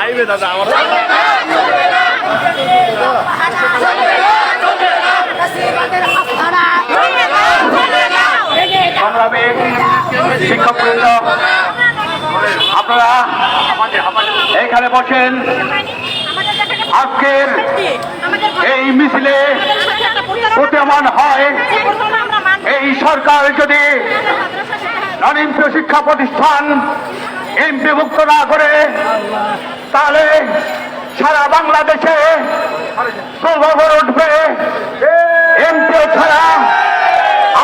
চলবে দাদা, আমার শিক্ষকবৃন্দ আপনারা এখানে বসেন। আজকের এই মিছিলে প্রতীয়মান হয়। এই সরকার যদি অনিম্প শিক্ষা প্রতিষ্ঠান এমপি মুক্ত না করে তাহলে সারা বাংলাদেশে প্রভাবর উঠবে। এমপিও ছাড়া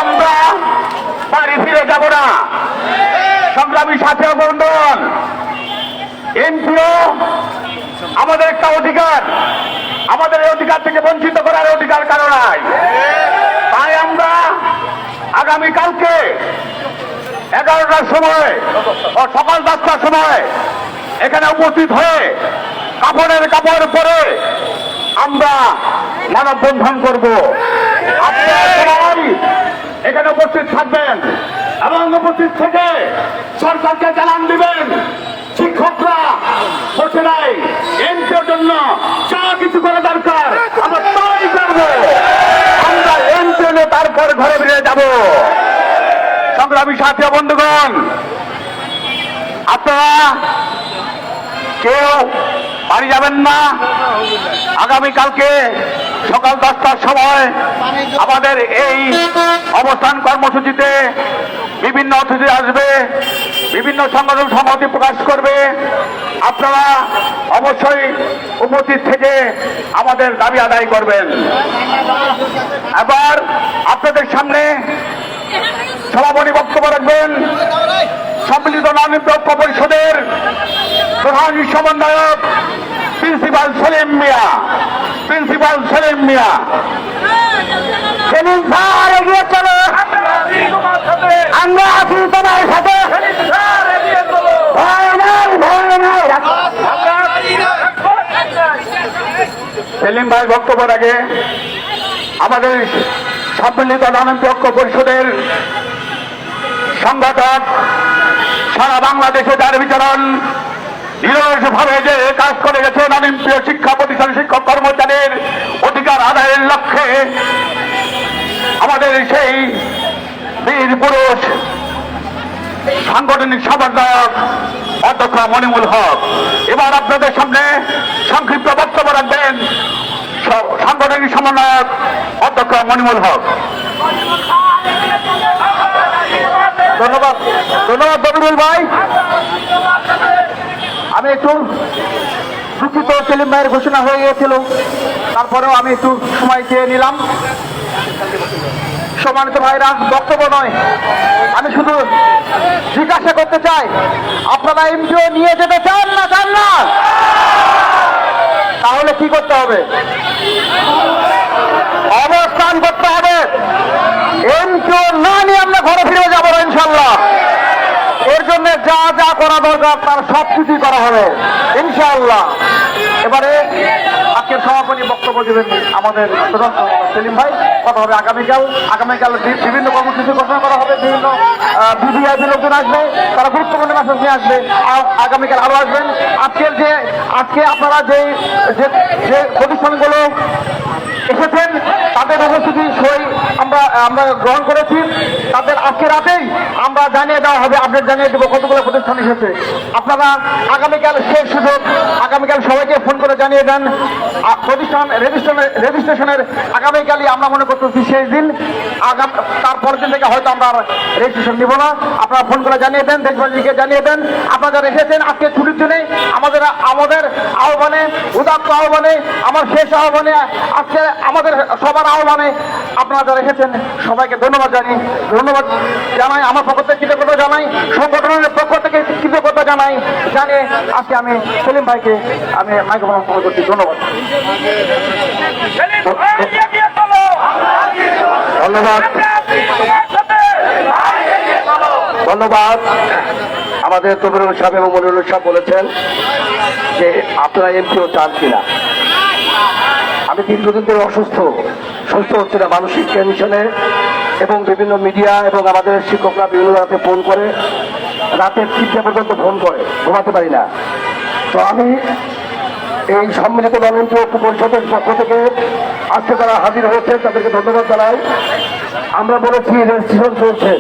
আমরা বাড়ি ফিরে যাব না। সংগ্রামী সাথী বন্ধন এমপিও আমাদের একটা অধিকার। আমাদের এই অধিকার থেকে বঞ্চিত করার অধিকার কারণ তাই আমরা আগামীকালকে এগারোটার সময় ও সকাল দশটার সময় এখানে উপস্থিত হয়ে কাপড়ের কাপড় পরে আমরা মানববন্ধন করব। আপনারা সবাই এখানে উপস্থিত থাকবেন এবং উপস্থিত থেকে সরকারকে জানান দিবেন, শিক্ষকরা বসে নাই এমপির জন্য যা কিছু করা দরকার আমরা তাই করব। আমরা হলে তারপর ঘরে ফিরে যাব। সংগ্রামী সাথী বন্ধুগণ, আপনারা কেউ বাড়ি যাবেন না। আগামীকালকে সকাল দশটার সময় আমাদের এই অবস্থান কর্মসূচিতে বিভিন্ন অতিথি আসবে, বিভিন্ন সংগঠন সংহতি প্রকাশ করবে। আপনারা অবশ্যই উপস্থিত থেকে আমাদের দাবি আদায় করবেন। এবার আপনাদের সামনে সভাপতি বক্তব্য রাখবেন। সম্মিলিত ঐক্য পরিষদের প্রধান সমন্বয়ক, principal Selim Mia. Principal Selim Mia. Selim sir, এগিয়ে চলো। আমরা আছি তোমার সাথে। সেলিম ভাই বক্তব্য রাখে আমাদের সম্মিলিত নানন্দ ঐক্য পরিষদের সংগঠক সারা বাংলাদেশে যার বিচরণ নিরলসভাবে যে কাজ করে গেছে অনিম্পিয় শিক্ষা প্রতিষ্ঠান শিক্ষক কর্মচারীর অধিকার আদায়ের লক্ষ্যে, আমাদের সেই বীর পুরুষ সাংগঠনিক সমন্বয়ক অধ্যক্ষ মনিমুল হক। এবার আপনাদের সামনে সংক্ষিপ্ত বক্তব্য রাখবেন সাংগঠনিক সমন্বয়ক অধ্যক্ষ মনিমুল হক। ধন্যবাদ। ধন্যবাদ ববিরুল ভাই। একটু দুঃখিত সেলিম ভাইয়ের ঘোষণা হয়ে গিয়েছিল। তারপরেও আমি একটু সময় চেয়ে নিলাম। সম্মানিত ভাইরা, বক্তব্য নয়। আমি শুধু জিজ্ঞাসা করতে চাই, আপনারা এমপিও নিয়ে যেতে চান না চান না? তাহলে কি করতে হবে? অবস্থান করতে হবে। এমপিও না নিয়ে আমরা ঘরে ফিরে যাব ইনশাল্লাহ যা যা করা দরকার তার সব কিছুই করা হবে। ইনশাআল্লাহ। এবারে আজকের সভাপতি বক্তব্য দেবেন আমাদের সেলিম ভাই। কথা হবে আগামীকাল। আগামীকাল বিভিন্ন কর্মসূচি ঘোষণা করা হবে। বিভিন্ন বিডিআইপি লোকজন আসবে। তারা গুরুত্বপূর্ণ মেসেজ নিয়ে আসবে। আগামীকাল আরও আসবেন। আজকের যে আজকে আপনারা যে- যে প্রতিষ্ঠানগুলো এসেছেন, তাদের উপস্থিতি সই আমরা আমরা গ্রহণ করেছি। তাদের আজকে রাতেই আমরা জানিয়ে দেওয়া হবে আপডেট জানিয়ে দেবো কতগুলো প্রতিষ্ঠান এসেছে। আপনারা আগামীকাল শেষ সুযোগ, আগামীকাল সবাইকে ফোন করে জানিয়ে দেন। প্রতিষ্ঠান রেজিস্ট্রেশনের রেজিস্ট্রেশনের আগামীকালই আমরা মনে করতেছি শেষ দিন। আগাম তারপরের দিন থেকে হয়তো আমরা রেজিস্ট্রেশন নিব না। আপনারা ফোন করে জানিয়ে দেন দেশবাসীকে জানিয়ে দেন। আপনারা এসেছেন, আজকে ছুটির দিনে আমাদের আমাদের আহ্বানে, উদাত্ত আহ্বানে, আমার শেষ আহ্বানে, আজকে আমাদের সবার আহ্বানে আপনারা যারা এসেছেন, সবাইকে ধন্যবাদ জানাই ধন্যবাদ জানাই, আমার পক্ষ থেকে কৃতজ্ঞতা জানাই, সংগঠনের পক্ষ থেকে কৃতজ্ঞতা জানাই, জানিয়ে আজকে আমি সেলিম ভাইকে আমি মাইক্রোফোন সময় করছি, ধন্যবাদ। ধন্যবাদ। ধন্যবাদ। আমাদের তবিরুল সাহেব এবং মনিরুল সাহেব বলেছেন যে আপনারা এমপিও চান কিনা। আমি দীর্ঘদিন ধরে অসুস্থ, সুস্থ হচ্ছে না। মানসিক টেনশনে এবং বিভিন্ন মিডিয়া এবং আমাদের শিক্ষকরা বিভিন্ন রাতে ফোন করে। রাতে তিনটে পর্যন্ত ফোন করে, ঘুমাতে পারি না। তো আমি এই সম্মিলিত ঐক্য পরিষদের পক্ষ থেকে আজকে তারা হাজির হয়েছে তাদেরকে ধন্যবাদ জানাই। আমরা বলেছি, রেজিস্ট্রেশন চলছে।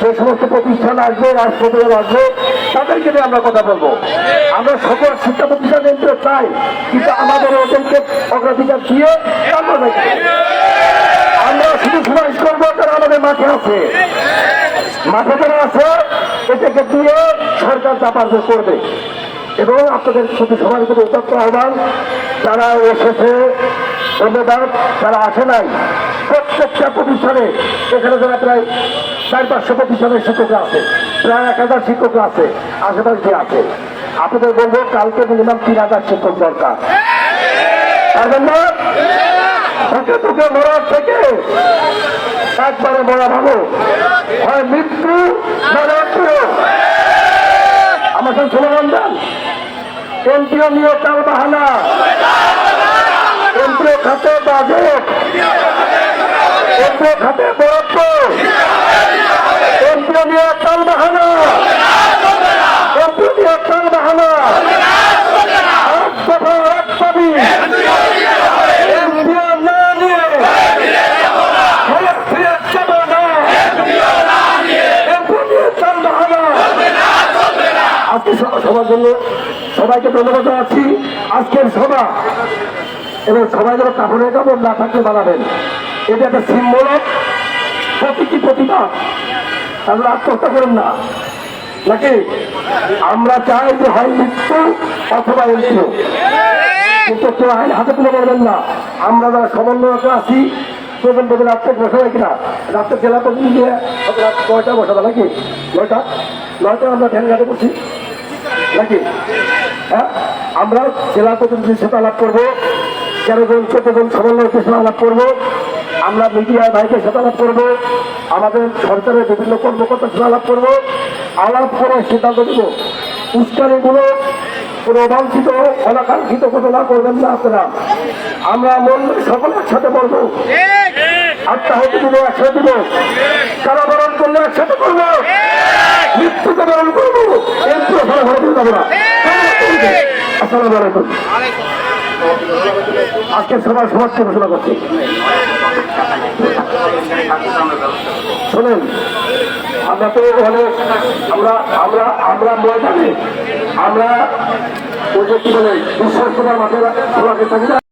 যে সমস্ত প্রতিষ্ঠান আসবে, রাষ্ট্রপতি আসবে, তাদেরকে নিয়ে আমরা কথা বলব। আমরা সকল শিক্ষা প্রতিষ্ঠান চাই, কিন্তু আমাদের ওদেরকে অগ্রাধিকার দিয়ে আমরা আমরা শুধু সুপারিশ করব, তারা আমাদের মাঠে আছে। মাঠে যারা আছে এটাকে দিয়ে সরকার চাপার করবে। এবং আপনাদের শুধু সবার প্রতি উত্তপ্ত আহ্বান, যারা এসেছে, ধন্যবাদ। যারা আসে নাই, প্রত্যেকটা প্রতিষ্ঠানে, এখানে যারা প্রায় চার পাঁচশো প্রতিষ্ঠানের শিক্ষকরা আছে। প্রায় এক হাজার শিক্ষকরা আছে। আশেপাশে যে আছে। আপনাদের বলব, কালকে মিনিমাম তিন হাজার শিক্ষক দরকার। পারবেন না তোকে তোকে মরার থেকে একবারে মরা ভালো। হয় মৃত্যু আমার সঙ্গে স্লোগান দেন এমপিও নিয়ে তাল বাহানা এমপিও খাতে বাজেট এমপিও খাতে বরত্ব এমপিও নিয়ে তাল বাহানা এমপিও নিয়ে তাল বাহানা এক দফা এক দাবি এমপিও না নিয়ে ফেরত ফেরত যাব না এমপিও নিয়ে তাল বাহানা আজকে সভা- সবার জন্য সবাইকে ধন্যবাদ জানাচ্ছি। আজকের সভা এবং সবাই যেন কাপড়ের কাপড় না থাকলে বানাবেন। এটা একটা সিম্বলক প্রতীকী প্রতিবাদ তাহলে আত্মহত্যা করেন না। নাকি? আমরা চাই যে হয় মৃত্যু অথবা মৃত্যু কিন্তু কেউ আইন হাতে তুলে বলবেন না। আমরা যারা সমন্বয়ক আছি প্রথম প্রথম রাত্রে বসা হয় কিনা? রাত্রে জেলা প্রতিনিধি দিয়ে রাত নয়টা বসাবে নাকি? নয়টা? নয়টা আমরা ধ্যান বসি। নাকি? হ্যাঁ? আমরা জেলা প্রতিনিধির সাথে আলাপ করব, তেরো জন, চোদ্দ জন সমন্বয়কের সাথে আলাপ করব, আমরা মিডিয়া ভাইকে সাথে আলাপ করব, আমাদের সরকারের বিভিন্ন কর্মকর্তার সাথে আলাপ করব, আলাপ করে সিদ্ধান্ত দেবো উস্কানিগুলো কোনো অবাঞ্ছিত, অনাকাঙ্ক্ষিত ঘটনা করবেন না আপনারা। আমরা মন সকল একসাথে বলব, আত্মাহতি দিব, একসাথে দিব, কারাবরণ করলে একসাথে করব। মৃত্যুকে বরণ করব ভালো ভালো করে। যাব না আসসালামু আলাইকুম। আজকে সবার সমাজকে ঘোষণা করছি। শোনেন আমরা তো অনেক আমরা আমরা আমরা ময়দানে আমরা ওই যে কি বলে বিশ্বাস করার মাঠে খোলাকে থাকি না